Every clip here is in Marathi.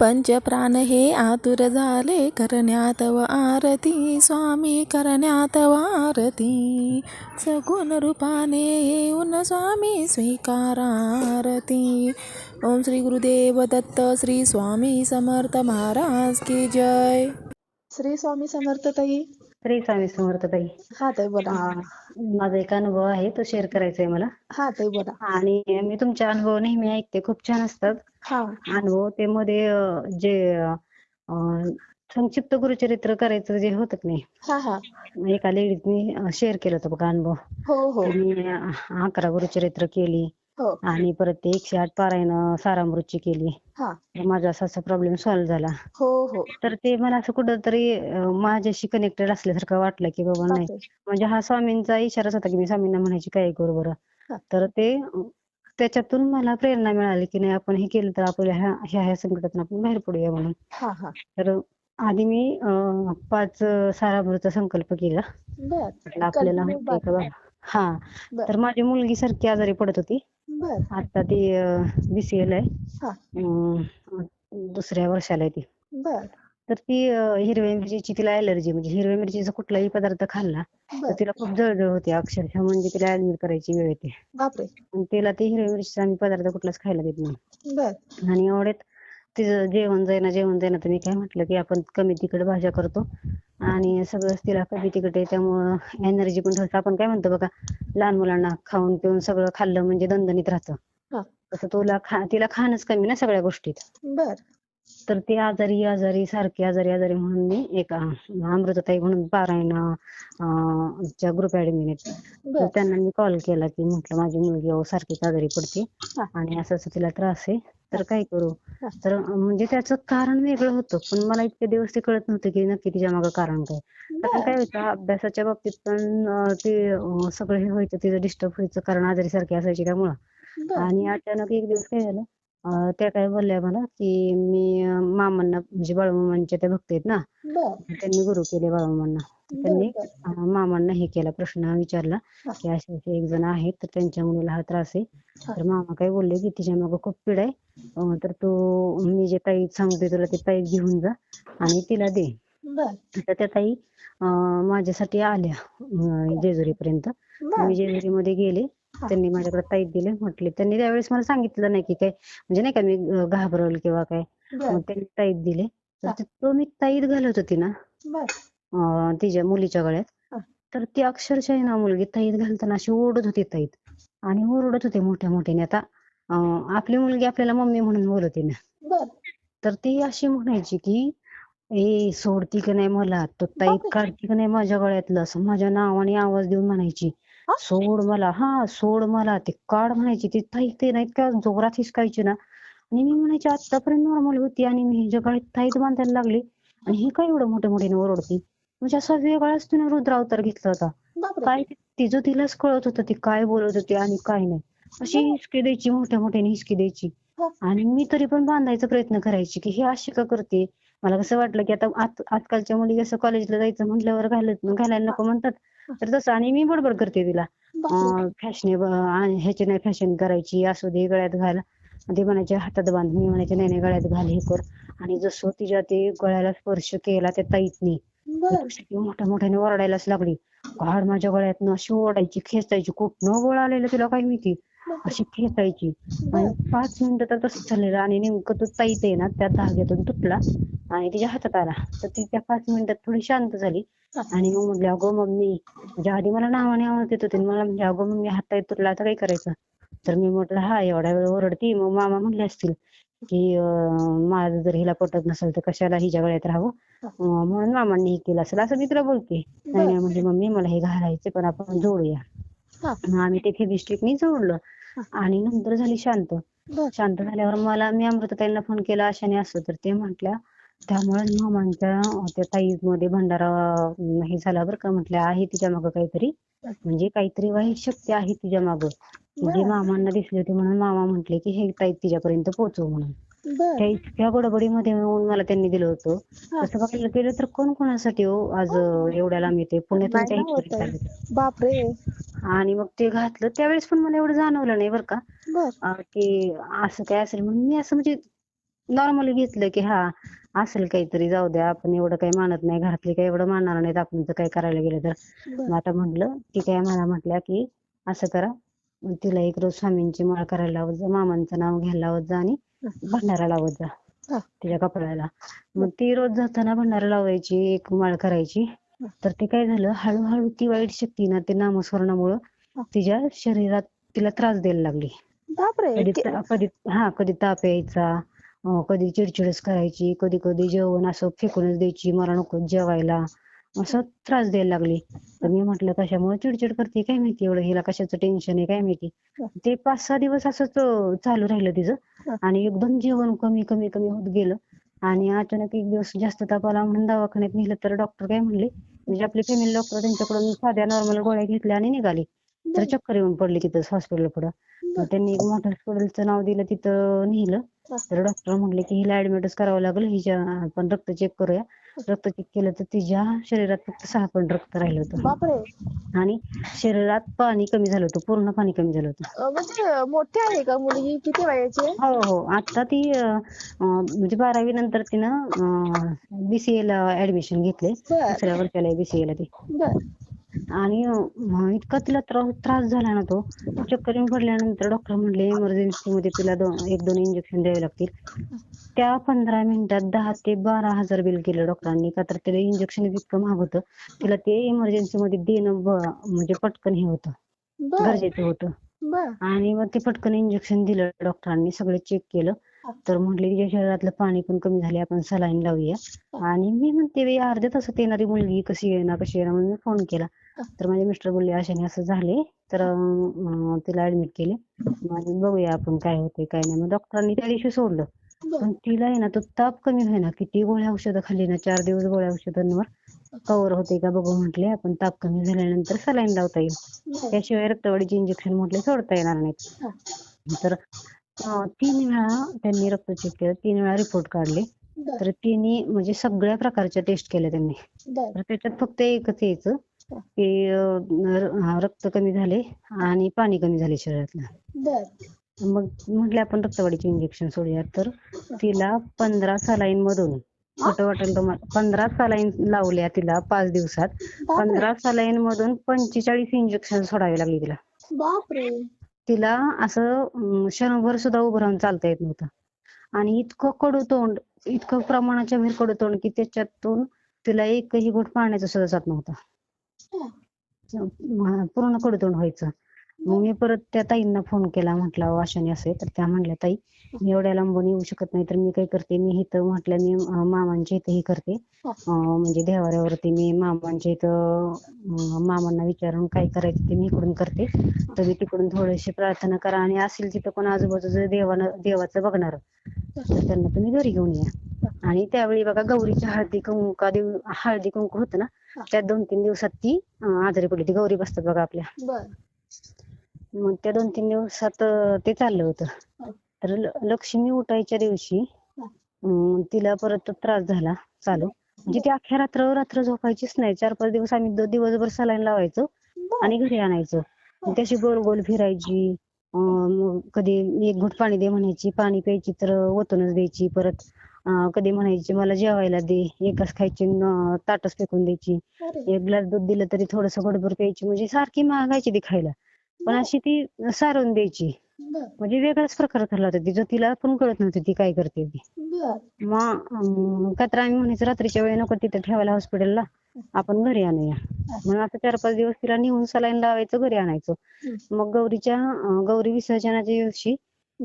पंचप्राण हे आतुर झाले करण्यात व आरती. स्वामी करण्यात व आरती. सगुण रूपाने येऊन स्वामी स्वीकारारती. ओम श्री गुरुदेव दत्त श्री स्वामी समर्थ महाराज की जय. श्री स्वामी समर्थ ताई श्री स्वामी समर्थ ताई. हा ताई बोला. माझा एक अनुभव आहे तो शेअर करायचा आहे मला. हा ताई बोला. आणि मी तुमचे अनुभव नेहमी ऐकते खूप छान असतात. हा. अनुभव ते मध्ये जे संक्षिप्त गुरुचरित्र करायचं जे होतं की हा हा. नाही एका लेडीजनी शेअर केलं होतं बघा अनुभव. हो हो. मी अकरा गुरुचरित्र केली. हो. आणि परत ते एकशे आठ पारायण सारामृतची केली. हा. तर माझा असा असा प्रॉब्लेम सॉल्व्ह झाला. हो हो. तर ते मला असं कुठंतरी अं, माझ्याशी कनेक्टेड असल्यासारखं वाटलं की बाबा नाही. बापरे. म्हणजे हा स्वामींचा इशाराच होता की मी स्वामींना म्हणायची काय करू बरं. हा. तर ते अं, त्याच्यातून मला प्रेरणा मिळाली की नाही आपण हे केलं तर आपल्या ह्या ह्या ह्या संकटातून आपण बाहेर पडूया म्हणून. हा हा. तर आधी मी अं, पाच अं, सारामृत संकल्प केला. बर. म्हटलं आपल्याला का. हा. बर. तर माझी मुलगी सारखी आजारी पडत होती. बर. आता ती बीसीएला आहे. हा. दुसऱ्या वर्षाला आहे ती. बर. तर ती हिरव्या मिरचीची तिला ऍलर्जी म्हणजे हिरव्या मिरचीचा कुठलाही पदार्थ खाल्ला तर तिला खूप जळजळ होते अक्षरशः. म्हणजे तिला ऍडमिट करायची वेळ येते. तिला ते हिरव्या मिरचीचा आम्ही पदार्थ कुठलाच खायला देत नाही. आणि एवढ्यात तिचं जेवण जाईना जेवण जाईना तर मी काय म्हटलं की आपण कमी तिखट भाज्या करतो. आणि सगळंच तिला तिखट आहे त्यामुळं एनर्जी पण ठरतं आपण काय म्हणतो बघा लहान मुलांना खाऊन पिऊन सगळं खाल्लं म्हणजे दणदणीत राहतं. हा. तसं तुला खा तिला खाणंच कमी ना सगळ्या गोष्टीत. बर. तर ती आजारी आजारी सारखी आजारी आजारी म्हणून मी एक अमृताताई म्हणून पारायण च्या ग्रुप ऍडमिन आहेत. तर त्यांना मी कॉल केला की म्हटलं माझी मुलगी अहो सारखीच आजारी पडते. आणि असं असं तिला त्रास आहे. तर काय करू. तर म्हणजे त्याचं कारण वेगळं होतं पण मला इतके दिवस ते कळत नव्हतं की नक्की तिच्या मागं कारण काय. कारण काय व्हायचं अभ्यासाच्या बाबतीत पण ते सगळं हे व्हायचं तिचं डिस्टर्ब व्हायचं कारण आजारी सारखी असायची त्यामुळं. आणि अचानक एक दिवस काय झालं अं, त्या काय बोलल्या मला की मी अं, मामांना म्हणजे बाळूमामांच्या त्या भक्त आहेत ना बर. त्यांनी गुरु केले बाळूमामांना. तर त्यांनी बर. अं, मामांना हे केला प्रश्न विचारला हा. की असे असे एक जण आहेत तर त्यांच्या मुलीला हा त्रास आहे. हा. तर मामा काय बोलले की तिच्या मागं खूप पीड आहे अं, तर तू मी जे ताई सांगते तुला ते ताई घेऊन जा आणि तिला दे. बर. तर त्या ताई अं, माझ्यासाठी आल्या अं, जेजुरीपर्यंत. बर. मी जेजुरीमध्ये गेले. त्यांनी माझ्याकडे ताईत दिले म्हटले त्यांनी त्यावेळेस मला सांगितलं नाही की काय म्हणजे नाही का मी घाबरल किंवा काय. मग त्यांनी ताईत दिले. तर. ते- मी ताईत घालत होती ना? अं, तिच्या मुलीच्या गळ्यात. तर ती अक्षरशः ना मुलगी ताईत घालताना अशी ओरडत होती ताईत. आणि ओरडत होते मोठ्या मोठ्याने. आता अं, आपली मुलगी आपल्याला मम्मी म्हणून बोलते ना. तर ती अशी म्हणायची की ए सोडती का नाही मला? तो ताईत. काढती का नाही माझ्या गळ्यातलं? असं माझ्या नावाने आवाज देऊन म्हणायची? सोड मला हा सोड मला. ते काढ म्हणायची ती ताई ते नाही इतक्या जोरात हिसकायची ना. आणि मी म्हणायची आतापर्यंत नॉर्मल होती आणि मी हिच्या गळ्यात ताईत बांधायला लागली. आणि ही काय एवढं मोठ्या मोठ्याने ओरडती? म्हणजे असा वेगळाच तिने रुद्र अवतार घेतला होता. काय ते- तिचं तिलाच कळत होतं ती काय बोलत होती आणि काय नाही. अशी हिसकी द्यायची मोठ्या मोठ्याने हिसकी द्यायची. हा. आणि मी तरी पण बांधायचा प्रयत्न करायची की हे अशी का करते? मला कसं वाटलं की आता आत- आजकालच्या मुली कसं कॉलेजला जायचं म्हटल्यावर घालत घालायला नको म्हणतात. तर तसं आणि मी बडबड करते तिला. फॅशनेबल ह्याची नाही फॅशन करायची असू दे गळ्यात घाल. ते म्हणायचे हातात बांध. मी म्हणायचे नाही नाही गळ्यात घाल हे कर. आणि जसं तिच्या ते गळ्याला स्पर्श केला त्या ताईतनी मोठ्या मोठ्याने ओरडायलाच लागली. काढ माझ्या गळ्यातनं अशी ओरडायची खेचायची. कुठनं गोळ आलेलं तिला काय माहिती? अशी खेचायची. आणि पाच मिनिटं तर तसंच झालेलं आणि नेमकं तो ताईत आहे ना त्या धाग्यातून तुटला. आणि तिच्या हातात आला. तर ती त्या पाच मिनिटात थोडी शांत झाली. आणि मग म्हटली अगं मम्मी म्हणजे आधी मला नावाने आवाज देत होते. मला म्हणजे अगं मम्मी हात तुटला आता काय करायचं? तर मी म्हटलं हा एवढा वेळ ओरडती. मग मामा म्हणले असतील की माझं जर हिला पटत नसेल तर कशाला हिच्या गळ्यात राहावं? म्हणून मामांनी हे केलं असेल. असं मी तुला बोलते. नाही म्हणजे मम्मी मला हे घालायचे पण आपण जोडूया. मग आम्ही ते फेविस्टिकनी जोडलं. आणि नंतर झाली शांत. शांत झाल्यावर मला मी अमृताताईंना फोन केला अशाने असं. तर ते म्हटल्या त्यामुळे मामांच्या त्या ताईमध्ये भंडारा हे झाला बरं का म्हटल्या आहे तिच्या मागं काहीतरी. म्हणजे काहीतरी वाईट शक्ती आहे तिच्या मागं. जी बर. मामांना दिसली होती म्हणून मामा म्हटले की हे ताई तिच्यापर्यंत पोहोचव म्हणून. त्या इतक्या गडबडीमध्ये येऊन मला त्यांनी दिलं होतं. तसं बघायला गेलं तर कोण कोणासाठी हो? आज एवढ्या लांब येते पुण्यातून त्या इथपर्यंत. आले. बापरे. आणि मग ते घातलं. त्यावेळेस पण मला एवढं जाणवलं नाही बरं का. बर. की असं काय असेल म्हणून मी असं म्हणजे नॉर्मली घेतलं की हा असेल काहीतरी जाऊ द्या आपण एवढं काही मानत नाही घरातले काही एवढं मानणार नाहीत आपण जर काही करायला गेलं तर. मग आता म्हटलं ठीक आहे मला म्हटल्या की असं करा मग तिला एक रोज स्वामींची माळ करायला लावत जा मामांचं नाव घ्यायला लावत जा आणि भंडारा लावत जा. तिच्या कपड्याला. मग ती रोज जाताना भंडारा लावायची एक माळ करायची. तर ते काय झालं हळूहळू ती वाईट शक्ती ना ते नामस्मरणामुळं. तिच्या शरीरात तिला त्रास द्यायला लागली. कधी कि- हा कधी ताप यायचा कधी चिडचिडच करायची कधी कधी जेवण असं फेकूनच द्यायची मला नको जेवायला. असं त्रास द्यायला लागली. तर मी म्हटलं कशामुळे चिडचिड करते? काय माहिती एवढं? हिला कशाचं टेन्शन आहे? काय माहिती. ते पाच सहा दिवस असंच चालू राहिलं. तिचं. आणि एकदम जेवण कमी कमी कमी होत गेलं. आणि अचानक एक दिवस जास्त ताप आला म्हणून दवाखान्यात नेलं. तर डॉक्टर काय म्हणले म्हणजे आपले फॅमिली डॉक्टर त्यांच्याकडून साध्या नॉर्मल गोळ्या घेतल्या आणि निघाली. तर चक्कर येऊन पडली तिथंच हॉस्पिटल पुढं. त्यांनी एक मोठ्या हॉस्पिटलचं नाव दिलं तिथं नेलं. तर डॉक्टर म्हणले की हिला ऍडमिटच करावं लागेल हिच्या आपण रक्त चेक करूया. रक्त चेक केलं तर तिच्या शरीरात फक्त सहा पॉईंट रक्त राहिलं होतं. आणि शरीरात पाणी कमी झालं होतं पूर्ण पाणी कमी झालं होतं. म्हणजे मोठी आहे का मुलगी? किती वयाची हो हो. आता ती म्हणजे बारावी नंतर तिनं बीसीए ला ऍडमिशन घेतले. दुसऱ्या वर्षाला बीसीए ला ती. आणि इतका तिला त्रास झाला ना तो. चक्कर येऊन पडल्यानंतर डॉक्टर म्हणले इमर्जन्सी मध्ये तिला दोन एक दोन इंजेक्शन द्यावे लागतील. त्या पंधरा मिनिटात दहा ते बारा हजार बिल केलं डॉक्टरांनी का तर तिला इंजेक्शन इतकं महाग होतं. तिला ते इमर्जन्सी मध्ये देणं म्हणजे पटकन हे होतं. गरजेचं होतं. आणि मग ते पटकन इंजेक्शन दिलं डॉक्टरांनी सगळं चेक केलं. तर म्हटले तिच्या शरीरातलं पाणी पण कमी झाले आपण सलाईन लावूया. आणि मी म्हणते "बाई, अर्ध्या तासात येणारी मुलगी कशी येणार कशी येणार? म्हणून मी फोन केला. तर माझे मिस्टर बोलले अशाने असं झाले. तर तिला ऍडमिट केले. आणि बघूया आपण काय होते काय नाही. मग डॉक्टरांनी त्या दिवशी सोडलं. पण तिला आहे ना तो ताप कमी होईना. किती गोळ्या औषधं खाल्ली ना चार दिवस गोळ्या औषधांवर कव्हर होते का बघू म्हटले. आपण ताप कमी झाल्यानंतर सलाईन लावता येईल. त्याशिवाय रक्तवाढीचे इंजेक्शन म्हटले सोडता येणार नाहीत. तर तीन वेळा त्यांनी रक्त चेक केलं. तीन वेळा रिपोर्ट काढले. तर तिन्ही म्हणजे सगळ्या प्रकारच्या टेस्ट केल्या त्यांनी. तर त्याच्यात फक्त एकच यायचं. की रक्त कमी झाले आणि पाणी कमी झाले शरीरातलं. मग म्हटले आपण रक्तवाढीचे इंजेक्शन सोडूया तर तिला पंधरा सलाईन मधून खोटं वाटेल तुम्हाला पंधरा सलाईन लावल्या तिला पाच दिवसात. पंधरा सलाईन मधून पंचेचाळीस इंजेक्शन सोडावी लागली तिला. बापरे. तिला असं क्षणभर सुद्धा उभं राहून चालता येत नव्हतं. आणि इतकं कडू तोंड इतकं प्रमाणाच्या कडू तोंड की त्याच्यातून तिला एकही घोट पाण्याचा सुद्धा जात नव्हता. पूर्ण कडू तोंड व्हायचं. मग मी परत त्या ताईंना फोन केला म्हटलं अशाने असे तर त्या म्हणल्या ताई मी एवढ्या लांबून येऊ शकत नाही तर मी काय करते? मी इथं म्हटलं मी मामांच्या इथं हे करते. म्हणजे देवाऱ्यावरती मी मामांच्या इथं मामांना विचारून काय करायचं ते मी इकडून करते. तुम्ही तिकडून थोडीशी प्रार्थना करा आणि असेल तिथं कोण आजूबाजूचं देवानं देवाचं बघणार तर त्यांना तुम्ही घरी घेऊन या. आणि त्यावेळी बघा गौरीच्या हळदी कुंका दिव हळदी कुंकू होतं ना. त्या दोन तीन दिवसात ती आजारी पडली ती गौरी बसतात बघा आपल्या. मग त्या दोन तीन दिवसात ते चाललं होतं. तर लक्ष्मी उठायच्या दिवशी तिला परत त्रास झाला चालू. म्हणजे ती अख्ख्या रात्र रात्र झोपायचीच नाही. चार पाच दिवस आम्ही दिवसभर सलाईन लावायचो आणि घरी आणायचो. मग ती अशी गोल गोल फिरायची कधी एक घोट पाणी दे म्हणायची पाणी प्यायची तर ओतूनच द्यायची परत कधी म्हणायची मला जेवायला दे एकच खायची ताटच फेकून द्यायची. एक ग्लास दूध दिलं तरी थोडस घोटभर प्यायची म्हणजे सारखी मागायची ती खायला. पण अशी ती सारून द्यायची. म्हणजे वेगळाच प्रकार ठरला होता. तिचा तिला पण कळत नव्हतं ती काय करते ती. मग तर आम्ही म्हणायचो रात्रीच्या वेळी नको तिथं ठेवायला हॉस्पिटलला आपण घरी आणूया. म्हणून आता चार पाच दिवस तिला नेऊन सलाईन लावायचं घरी आणायचो. मग गौरीच्या गौरी विसर्जनाच्या दिवशी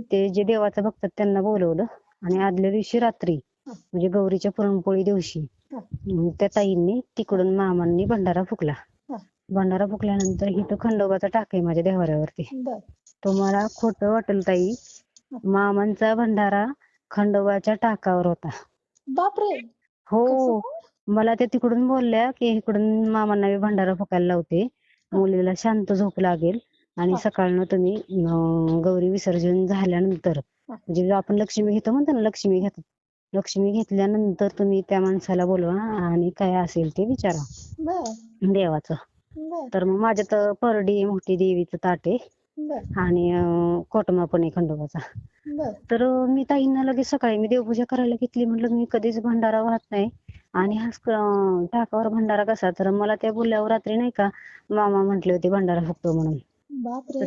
ते जे देवाचं बघतात त्यांना बोलवलं. आणि आदल्या दिवशी रात्री म्हणजे गौरीच्या पुरणपोळी दिवशी त्या ताईंनी तिकडून मामांनी भंडारा फुकला. हा. भंडारा फुकल्यानंतर इथं खंडोबाचा टाक आहे माझ्या देवाऱ्यावरती. तुम्हाला खोटं वाटेल ताई. मामांचा भंडारा खंडोबाच्या टाकावर होता. बापरे! हो. मला त्या तिकडून बोलल्या की इकडून मामांना मी भंडारा फुकायला लावते. मुलीला शांत झोप लागेल. आणि हा. सकाळनं तुम्ही गौरी विसर्जन झाल्यानंतर हा. म्हणजे आपण लक्ष्मी घेतो म्हणतो ना लक्ष्मी घेतात लक्ष्मी घेतल्यानंतर तुम्ही त्या माणसाला बोलवा आणि काय असेल ते विचारा. देवाचं. तर मग माझ्या तर परडी मोठी देवीचं ताट आहे. आणि कोटमा पण आहे खंडोबाचा. तर मी ताईंना लगेच सकाळी मी देवपूजा करायला घेतली म्हटलं मी कधीच भंडारा वाहत नाही. आणि हा अं, टाकावर भंडारा कसा? तर मला त्या बोलल्यावर रात्री नाही का मामा म्हटले होते भंडारा फुकतो म्हणून. बापरे.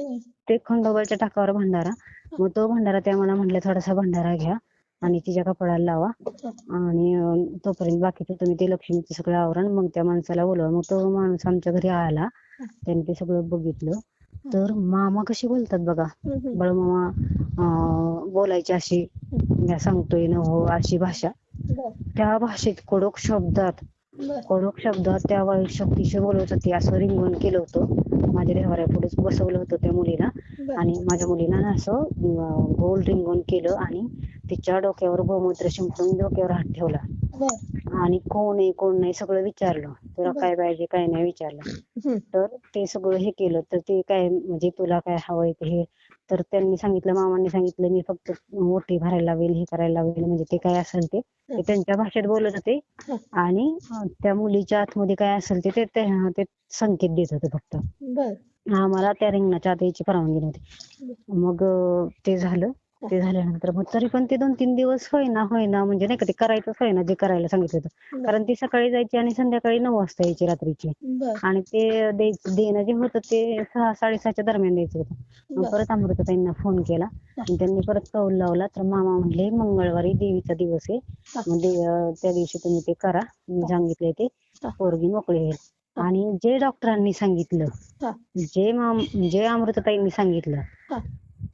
ते खंडोबाच्या टाकावर भंडारा. मग तो भंडारा त्या मला म्हटल्या थोडासा भंडारा घ्या आणि तिच्या कपाळाला लावा. आणि तोपर्यंत बाकीचं तुम्ही ते लक्ष्मीचं सगळं आवरण मग त्या माणसाला बोलवा. मग तो माणूस आमच्या घरी आला. त्याने ते सगळं बघितलं. तर मामा कशी बोलतात बघा. बाळमामा बोलायची अशी सांगतोय ना हो अशी भाषा. त्या भाषेत कडक शब्दात कडक शब्दात त्या वाईट शक्तीशी बोलत होती असं रिंगण केलं होतं. माझ्या देवाऱ्यापुढेच बसवलं होतं त्या मुलीला. आणि माझ्या मुलीला ना असं गोल रिंगण केलं आणि तिच्या डोक्यावर गोमूत्र शिंपडून डोक्यावर हात ठेवला. आणि कोण आहे कोण नाही सगळं विचारलं. तुला काय पाहिजे काय नाही विचारलं. तर ते सगळं हे केलं. तर ते काय म्हणजे तुला काय हवंय ते हे. तर त्यांनी सांगितलं मामांनी सांगितलं मी फक्त मोठी भरायला लावेल हे करायला लावेल म्हणजे ते काय असेल ते. त्यांच्या भाषेत बोलत होते. आणि त्या मुलीच्या आतमध्ये काय असेल ते ते संकेत देत होते फक्त. आम्हाला त्या रिंगणाच्या आत यायची परवानगी नव्हती. मग ते झालं. ते झाल्यानंतर मग तरी पण ते दोन तीन दिवस होईना होईना म्हणजे नाही का ते करायचंच होईना जे करायला सांगितलं होतं. कारण ती सकाळी जायची आणि संध्याकाळी नऊ वाजता यायची रात्रीची. आणि ते देणं जे होतं ते सहा साडेसहाच्या दरम्यान द्यायचं होतं. मग परत अमृताताईंना फोन केला. आणि त्यांनी परत कौल लावला. तर मामा म्हणले मंगळवारी देवीचा दिवस आहे. अं, त्या दिवशी तुम्ही ते करा. मी सांगितलंय ते. पोरगी मोकळी होईल आणि जे डॉक्टरांनी सांगितलं. जे जे अमृताताईंनी सांगितलं.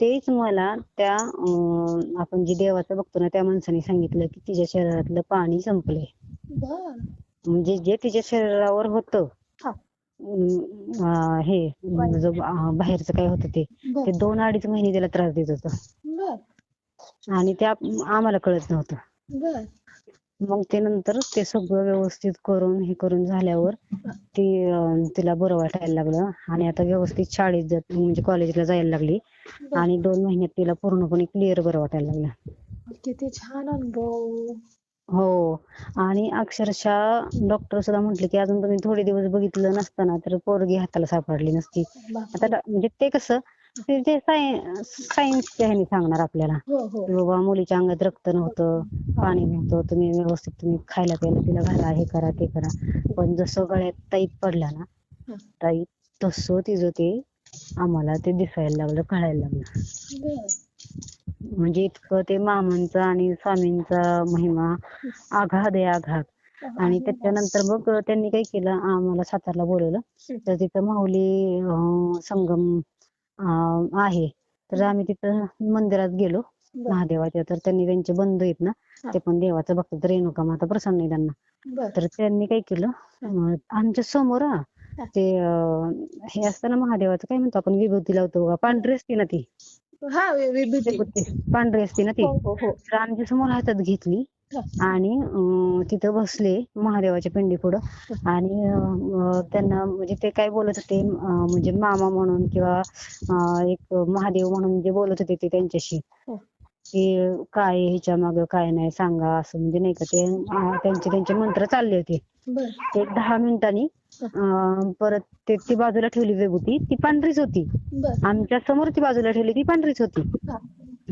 तेच मला त्या आपण जे देवाचं बघतो ना त्या माणसाने सांगितलं की तिच्या शरीरातलं पाणी संपलंय. म्हणजे जे तिच्या शरीरावर होतं हा. हे जो बाहेरचं काय होतं ते ते दोन अडीच महिने त्याला त्रास देत होतं. आणि ते आप- आम्हाला कळत नव्हतं. मग ते नंतर ते सगळं व्यवस्थित करून हे करून झाल्यावर ती तिला बरं वाटायला लागलं. आणि आता व्यवस्थित शाळेत जात म्हणजे कॉलेजला जायला लागली. आणि दोन महिन्यात तिला पूर्णपणे क्लिअर बरं वाटायला लागलं. किती छान अनुभव. हो. आणि अक्षरशः डॉक्टर सुद्धा म्हटले की अजून तुम्ही थोडे दिवस बघितलं नसतं ना तर पोरगी हाताला सापडली नसती. आता म्हणजे ते कसं ते ते सायन्सच्या ह्याने सांगणार आपल्याला. हो हो. की बाबा मुलीच्या अंगात रक्त नव्हतं पाणी नव्हतं तुम्ही व्यवस्थित तुम्ही खायला प्यायला तिला घाला हे करा ते करा. पण जसं गळ्यात टाईप पडला ना हं. टाईप तसं तिचं ते आम्हाला ते दिसायला लागलं कळायला लागलं. बर. म्हणजे इतकं ते मामांचा आणि स्वामींचा महिमा आघात आहे आघात. आणि त्याच्यानंतर मग त्यांनी काय केलं आम्हाला सातारला बोलवलं. तर तिथं माऊली अं, संगम अं, आहे. तर आम्ही तिथं मंदिरात गेलो. बर. महादेवाच्या. तर त्यांनी त्यांचे बंधू आहेत ना हा. ते पण देवाचं बघतात रेणुका माता प्रसन्न आहे त्यांना. बर. तर त्यांनी काय केलं अं, आमच्यासमोर हा, हा. ते अं, हे असतं ना महादेवाचं काय म्हणतो आपण विभूती लावतो बघा. पांढरी असते ना ती. हा वि- विभूती. विभूती. पांढरी असते ना ती. हो हो हो. तर आमच्यासमोर हातात घेतली. आणि तिथं बसले महादेवाच्या पिंडी पुढं आणि त्यांना म्हणजे ते काय बोलत होते म्हणजे मामा म्हणून किंवा एक महादेव म्हणून जे बोलत होते ते त्यांच्याशी. हो. की काय ह्याच्या मागं काय नाही सांगा असं म्हणजे नाही का ते त्यांचे त्यांचे मंत्र चालले होते. एक दहा मिनिटांनी परत ते ती बाजूला ठेवली विभूती ती पांढरीच होती. आमच्यासमोर ती बाजूला ठेवली ती पांढरीच होती.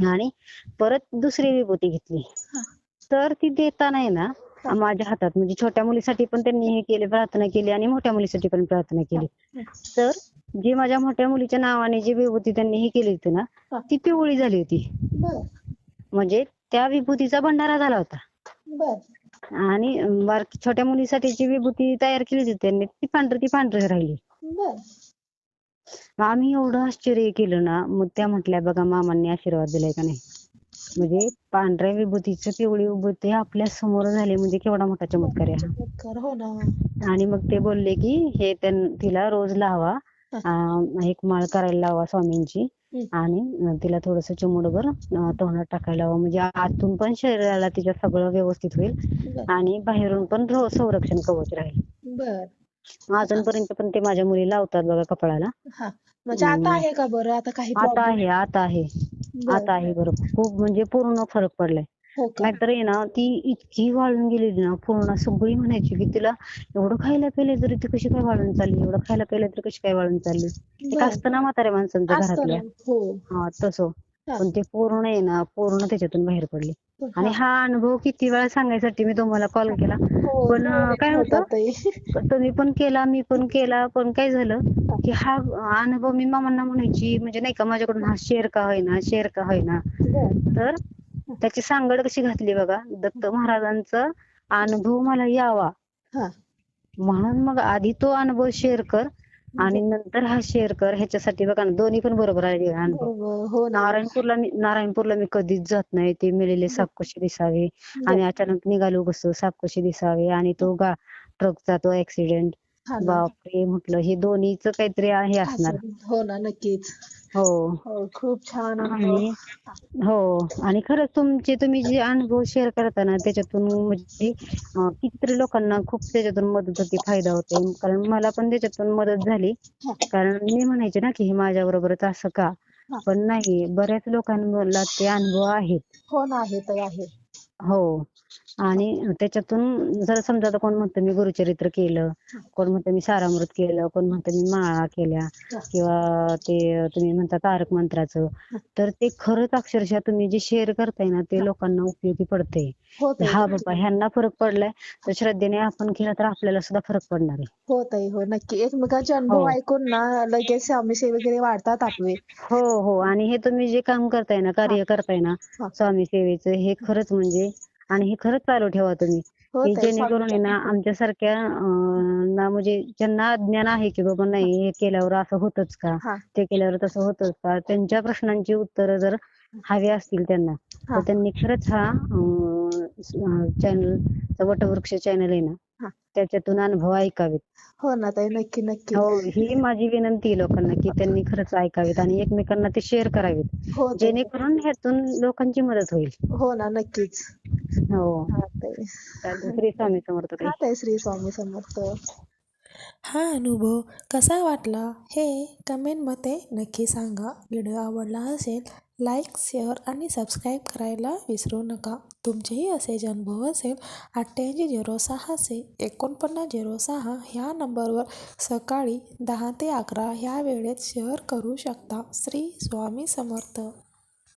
आणि परत दुसरी विभूती घेतली. तर ती देताना आहे ना माझ्या हातात म्हणजे छोट्या मुलीसाठी पण त्यांनी हे केले प्रार्थना केली आणि मोठ्या मुलीसाठी पण प्रार्थना केली. तर जी माझ्या मोठ्या मुलीच्या नावाने जी विभूती त्यांनी हे केली होती ना. ती पिवळी झाली होती. म्हणजे त्या विभूतीचा भंडारा झाला होता. आणि छोट्या मुलीसाठी जी विभूती तयार केली होती त्यांनी ती पांढरी ती पांढरी राहिली. आम्ही एवढं आश्चर्य केलं ना मग त्या म्हटल्या बघा मामांनी आशीर्वाद दिलाय का नाही? म्हणजे पांढऱ्या विभूतीचं पिवळी विभूती आपल्यासमोर झाली म्हणजे केवढा मोठा चमत्कार आहे हा. ना. आणि मग ते बोलले की हे तिला रोज लावा. एक माळ करायला लावा स्वामींची. आणि तिला थोडस चिमुडभर तोंडात टाकायला लावा. म्हणजे आतून पण शरीराला तिच्या सगळं व्यवस्थित होईल. आणि बाहेरून पण रो- संरक्षण कवच राहील. अजूनपर्यंत पण ते माझ्या मुली लावतात बघा कपाळाला. म्हणजे आता आहे का बरं? आता काही आता आहे? आता आहे. आता आहे बरोबर. खूप म्हणजे पूर्ण फरक पडलाय. हो नाहीतर आहे ना ती इतकी वाळून गेलेली ना पूर्ण सगळी म्हणायची की तिला एवढं खायला प्यायला तरी ती कशी काय वाळून चालली एवढं खायला प्यायला तरी कशी काय वाळून चालली? एक. असतं ना म्हाताऱ्या माणसांच्या घरातल्या हो. हा तसं. पण ते पूर्ण आहे ना पूर्ण त्याच्यातून बाहेर पडले. आणि हा अनुभव किती वेळा सांगायसाठी मी तुम्हाला कॉल केला. हो, पण काय होतं. तुम्ही पण केला मी पण केला पण काय झालं की हा अनुभव मी मामांना म्हणायची म्हणजे नाही का माझ्याकडून हा शेअर का होईना शेअर का होईना. तर त्याची सांगड कशी घातली बघा दत्त महाराजांचा अनुभव मला यावा. म्हणून मग आधी तो अनुभव शेअर कर आणि नंतर हा शेअर कर ह्याच्यासाठी बघा ना दोन्ही पण बरोबर आहे बरोबर. हो ना. नारायणपूरला मी नारायणपूरला मी कधीच जात नाही. ते मेलेले साप कसे दिसावे. आणि अचानक निघालो कसं साप कसे दिसावे. आणि तो गा ट्रकचा तो ऍक्सिडेंट हा. बापरे म्हटलं हे दोन्हीच काहीतरी आहे असणार. हो ना नक्कीच. हो. हो खूप छान अनुभव. आणि हो आणि खरंच तुमचे तुम्ही जे अनुभव शेअर करता ना त्याच्यातून म्हणजे अं, कितीतरी लोकांना खूप त्याच्यातून मदत होती फायदा होते. कारण मला पण त्याच्यातून मदत झाली. हा. कारण मी म्हणायचे ना की हे माझ्या बरोबरच असं का? हा. पण नाही बऱ्याच लोकांना ते अनुभव आहेत. हो ना आहे आहे. हो. आणि त्याच्यातून जर समजा आता कोण म्हणतं मी गुरुचरित्र केलं कोण म्हणतं मी सारामृत केलं कोण म्हणतं मी माळा केल्या. किंवा ते तुम्ही म्हणता तारक मंत्राचं तर ते खरंच अक्षरशः तुम्ही जे शेअर करताय ना ते लोकांना उपयोगी पडते हो हा बाबा ह्यांना फरक पडलाय तर श्रद्धेने आपण केला तर आपल्याला सुद्धा फरक पडणार आहे हो ताई हो नक्की एकमेकांचे अनुभव हो. ऐकून ना लगेच वगैरे वाढतात आपले हो हो आणि हे तुम्ही जे काम करताय ना कार्य करताय ना. स्वामी सेवेचं हे खरंच म्हणजे आणि हे खरंच चालू ठेवा तुम्ही. हो की जेणेकरून आहे ना आमच्यासारख्या ना म्हणजे ज्यांना अज्ञान आहे की बाबा नाही हे केल्यावर असं होतच का? ते केल्यावर तसं होतच का? त्यांच्या प्रश्नांची उत्तरं जर हवी असतील त्यांना. तर त्यांनी खरंच हा चॅनल वटवृक्ष चॅनल आहे. ना त्याच्यातून अनुभव ऐकावेत. हो ना ताई नक्की नक्की. हो ही माझी विनंती आहे लोकांना की त्यांनी खरंच ऐकावेत आणि एकमेकांना ते शेअर करावेत. हो. जेणेकरून ह्यातून लोकांची मदत होईल. हो ना नक्कीच. हो. चालतंय. श्री स्वामी समर्थ ताई. हा ताई श्री स्वामी समर्थ. हा अनुभव कसा वाटला हे कमेंटमध्ये नक्की सांगा. व्हिडिओ आवडला असेल लाईक शेअर आणि सबस्क्राईब करायला विसरू नका. तुमचेही असे जे अनुभव असेल अठ्ठ्याऐंशी झिरो सहाशे एकोणपन्नास झिरो सहा ह्या नंबरवर सकाळी दहा ते अकरा ह्या वेळेत शेअर करू शकता. श्री स्वामी समर्थ.